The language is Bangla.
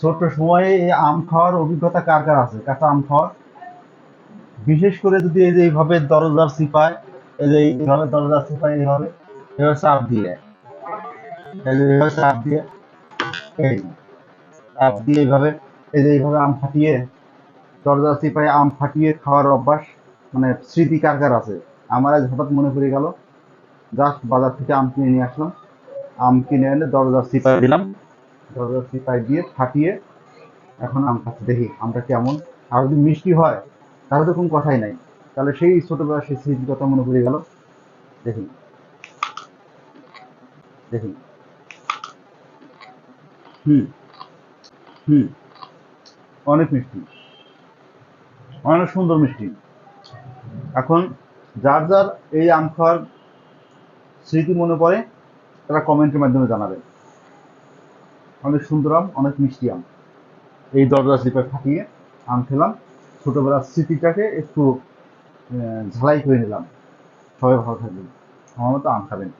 ছোট্ট সময়ে এই আম খাওয়ার অভিজ্ঞতা কার কার আছে? কাঁচা আম খাওয়ার? বিশেষ করে যদি এই যে এইভাবে দরজার সিপায় এই যে এইভাবে দরজার সিপায় এইভাবে, এভাবে চাপ দিয়ে। চাপ দিয়ে, এই চাপ দিয়ে এইভাবে, এই যে এইভাবে আম ফাটিয়ে দরজা আম ফাটিয়ে খাওয়ার অভ্যাস মানে স্মৃতি কার কার আছে? আমার আজ হঠাৎ মনে পড়ে গেল, জাস্ট বাজার থেকে আম কিনে নিয়ে আসলাম। আম কিনে এনে দরজার সিপায় দিলাম। সিপাই দিয়ে ফাটিয়ে এখন আম খাচ্ছি। দেখি আমটা কেমন। আর যদি মিষ্টি হয়, তাহলে তো কোনো কথাই নাই। তাহলে সেই ছোটবেলার সেই স্মৃতির কথা মনে পড়ে গেল। দেখি। দেখি। হুম। হুম। অনেক মিষ্টি। অনেক সুন্দর মিষ্টি। এখন যার যার এই আম খাওয়ার স্মৃতি মনে পড়ে, তারা কমেন্টের মাধ্যমে জানাবে। অনেক সুন্দর আম, অনেক মিষ্টি আম। এই দরজা স্লিপে ফাটিয়ে আম খেলাম। ছোটবেলার স্মৃতিটাকে একটু ঝালাই করে নিলাম। সবাই ভালো থাকবেন। আমার মতো আম খাবেন।